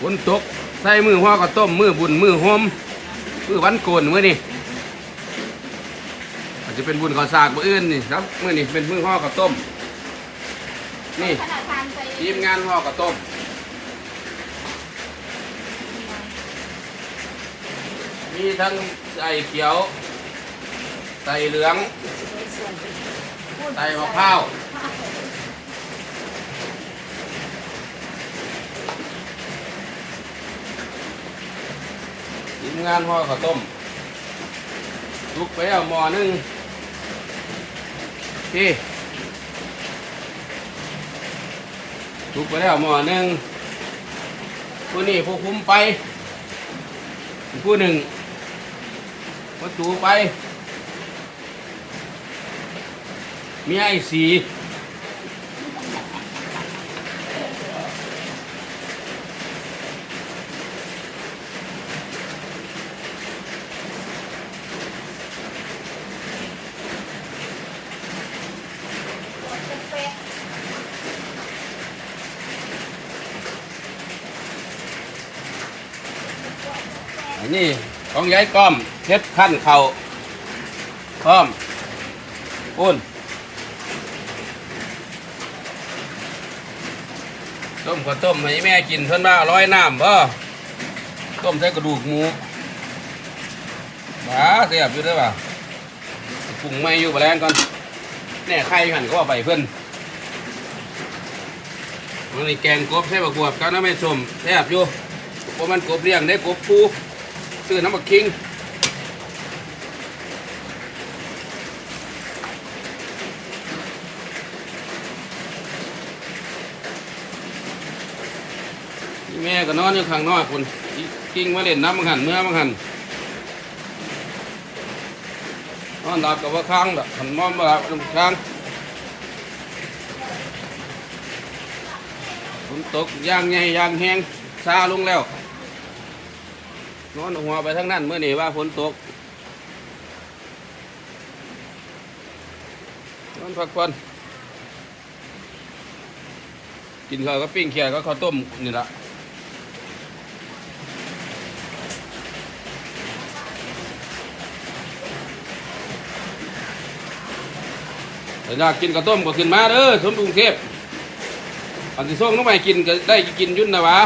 ฝนตก ใส่มือห่อก็ต้มมือบุญมือโฮมมือวันโกนมือนี่อาจจะเป็นบุญข้าวสากมืออื่นนี่ครับมือนี่เป็นมือห่อก็ต้ม นี่ขนาดทานไปทีมงานห่อก็ต้มมีทั้งไส่เขียวไส่เหลืองไส่มะพร้าว งานห่อข้าวต้มลุกไปเอาหม้อนึงพี่ลุกไปแล้วหม้อนึงผู้นี้ผู้คุมไป ผู้หนึ่งวัตถุไป มีไอ้สี อันนี้ของยายก้อมเช็ดขั้นเข่าพร้อมอุ่นต้มข้าวต้มให้แม่กินเพิ่นว่าร้อยน้ำบ่ต้มใส่กระดูกหมูบ้าเสียบอยู่เด้อป่ะปรุงไม่อยู่บะแรงก่อนแน่ไข่หันก็เอาไปเพิ่นมันนี่แกงกบใส่บะกวบกับน้ำไม่ส้มแซ่บอยู่เพราะมันกบเลี้ยงได้กบปู ซื้อน้ำบักคิงแม่ก็นอนอยู่ข้างนอกคนอีกิ้งมาเล่นน้ำมังหันเมื่อมังหันนอนหลับกับว่าค้างแบบหันมอมมาหลับกับค้างฝนตกย่างใหญ่ย่างแห้งซาลงแล้ว นอนหัวไปทั้งนั้นเมื่อนี่ว่าฝนตกนอนพักผ่อนกินข้าวก็ปิ้งเขียก็ข้าวต้มนี่ละแต่อยากกินข้าวต้มก็ขึ้นมาเด้อสมกรุงเทพอันที่ส่งน้องใหม่กินก็ได้กินยุ่นนะวะ